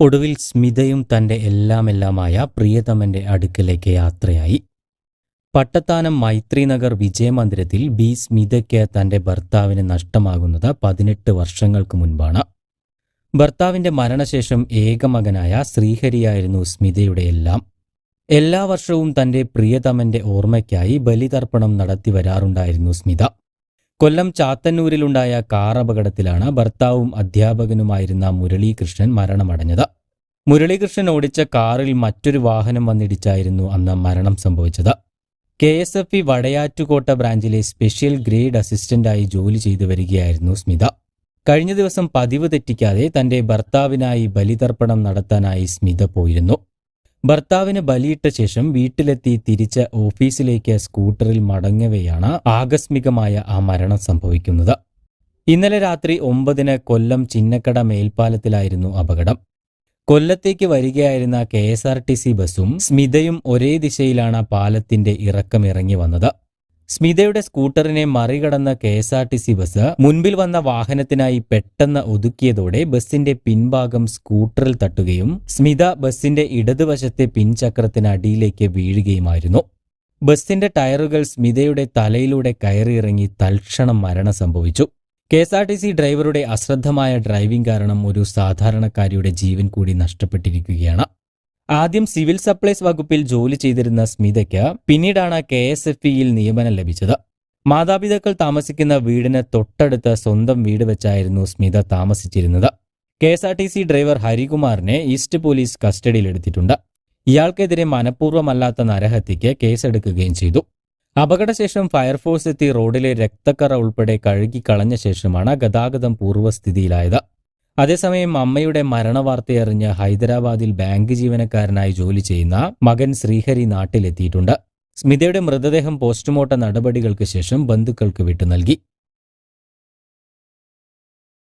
ഒടുവിൽ സ്മിതയും തന്റെ എല്ലാമെല്ലാമായ പ്രിയതമന്റെ അടുക്കലേക്ക് യാത്രയായി. പട്ടത്താനം മൈത്രിനഗർ വിജയമന്ദിരത്തിൽ ബി സ്മിതയ്ക്ക് തന്റെ ഭർത്താവിന് നഷ്ടമാകുന്നത് പതിനെട്ട് വർഷങ്ങൾക്ക് മുൻപാണ്. ഭർത്താവിന്റെ മരണശേഷം ഏകമകനായ ശ്രീഹരിയായിരുന്നു സ്മിതയുടെ എല്ലാം. എല്ലാ വർഷവും തന്റെ പ്രിയതമന്റെ ഓർമ്മയ്ക്കായി ബലിതർപ്പണം നടത്തി വരാറുണ്ടായിരുന്നു സ്മിത. കൊല്ലം ചാത്തന്നൂരിലുണ്ടായ കാർ അപകടത്തിലാണ് ഭർത്താവും അധ്യാപകനുമായിരുന്ന മുരളീകൃഷ്ണൻ മരണമടഞ്ഞത്. മുരളീകൃഷ്ണൻ ഓടിച്ച കാറിൽ മറ്റൊരു വാഹനം വന്നിടിച്ചായിരുന്നു അന്ന് മരണം സംഭവിച്ചത്. K S F E Vadayattukotta ബ്രാഞ്ചിലെ special grade അസിസ്റ്റന്റായി ജോലി ചെയ്തു വരികയായിരുന്നു സ്മിത. കഴിഞ്ഞ ദിവസം പതിവ് തെറ്റിക്കാതെ തന്റെ ഭർത്താവിനായി ബലിതർപ്പണം നടത്താനായി സ്മിത പോയിരുന്നു. ഭർത്താവിന് ബലിയിട്ട ശേഷം വീട്ടിലെത്തി തിരിച്ച ഓഫീസിലേക്ക് സ്കൂട്ടറിൽ മടങ്ങവെയാണ് ആകസ്മികമായ ആ മരണം സംഭവിക്കുന്നത്. ഇന്നലെ രാത്രി ഒമ്പതിന് കൊല്ലം ചിന്നക്കട മേൽപ്പാലത്തിലായിരുന്നു അപകടം. കൊല്ലത്തേക്ക് വരികയായിരുന്ന K S R T C ബസ്സും സ്മിതയും ഒരേ ദിശയിലാണ് പാലത്തിന്റെ ഇറക്കമിറങ്ങി വന്നത്. സ്മിതയുടെ സ്കൂട്ടറിനെ മറികടന്ന K S R T C bus മുൻപിൽ വന്ന വാഹനത്തിനായി പെട്ടെന്ന് ഒതുക്കിയതോടെ ബസിന്റെ പിൻഭാഗം സ്കൂട്ടറിൽ തട്ടുകയും സ്മിത ബസിന്റെ ഇടതുവശത്തെ പിൻചക്രത്തിനടിയിലേക്ക് വീഴുകയുമായിരുന്നു. ബസിന്റെ ടയറുകൾ സ്മിതയുടെ തലയിലൂടെ കയറിയിറങ്ങി തൽക്ഷണം മരണം സംഭവിച്ചു. K S R T C ഡ്രൈവറുടെ അശ്രദ്ധമായ ഡ്രൈവിംഗ് കാരണം ഒരു സാധാരണക്കാരിയുടെ ജീവൻ കൂടി നഷ്ടപ്പെട്ടിരിക്കുകയാണ്. ആദ്യം സിവിൽ സപ്ലൈസ് വകുപ്പിൽ ജോലി ചെയ്തിരുന്ന സ്മിതയ്ക്ക് പിന്നീടാണ് കെ എസ് എഫ് ഇയിൽ നിയമനം ലഭിച്ചത്. മാതാപിതാക്കൾ താമസിക്കുന്ന വീടിന് തൊട്ടടുത്ത് സ്വന്തം വീട് വെച്ചായിരുന്നു സ്മിത താമസിച്ചിരുന്നത്. K S R T C driver ഹരികുമാറിനെ east police കസ്റ്റഡിയിലെടുത്തിട്ടുണ്ട്. ഇയാൾക്കെതിരെ മനഃപൂർവമല്ലാത്ത നരഹത്യയ്ക്ക് കേസെടുക്കുകയും ചെയ്തു. അപകടശേഷം ഫയർഫോഴ്സ് എത്തി റോഡിലെ രക്തക്കറ ഉൾപ്പെടെ കഴുകിക്കളഞ്ഞ ശേഷമാണ് ഗതാഗതം പൂർവസ്ഥിതിയിലായത്. അതേസമയം അമ്മയുടെ മരണവാർത്തയറിഞ്ഞ് ഹൈദരാബാദിൽ ബാങ്ക് ജീവനക്കാരനായി ജോലി ചെയ്യുന്ന മകൻ ശ്രീഹരി നാട്ടിലെത്തിയിട്ടുണ്ട്. സ്മിതയുടെ മൃതദേഹം പോസ്റ്റ്മോർട്ടം നടപടികൾക്ക് ശേഷം ബന്ധുക്കൾക്ക് വിട്ടു നൽകി